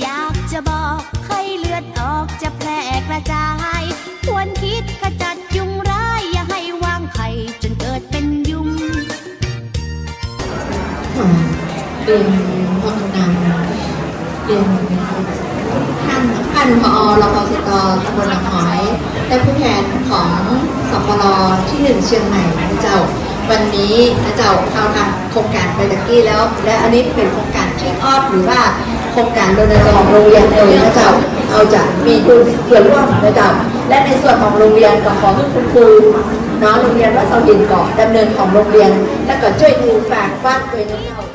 อยากจะบอกให้เลือดออกจะแพร่กระจาย ควรคิดขจัดยุงร้าย อย่าให้วางไข่จนเกิดเป็นยุง เรียนพัฒนาเรียนท่านท่านผอรพสตตำบลหนองหอยและผู้แทนของสปรที่หนึ่งเชียงใหม่นะเจ้า วันนี้นะเจ้าเขาทำโครงการไปตะกี้แล้ว และอันนี้เป็นโครงการที่ออดหรือว่า โครงการรณรงค์โรงเรียนเลยนะเจ้าเอาจะมีคุณส่วนร่วมนะเจ้าและในส่วนของโรงเรียนก็ขอรุกคุณครูเนาะโรงเรียนวัดเสาหินเกาะดำเนินของโรงเรียน แล้วก็ช่วยดูฝากบ้านตัวนะเจ้า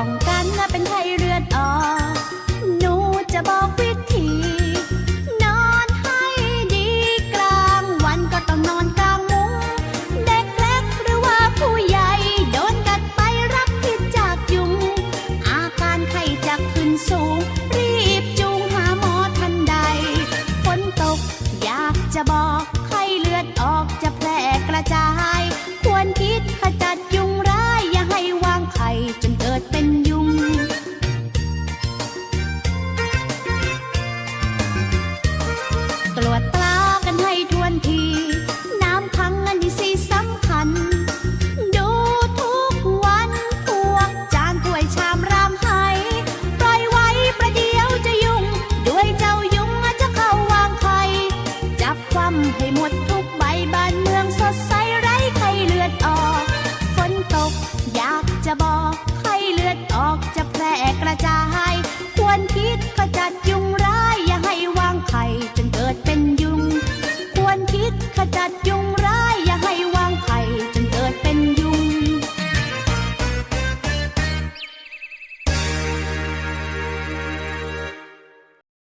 องกันนะเป็นไทยเรือนออหนูจะบอกวิ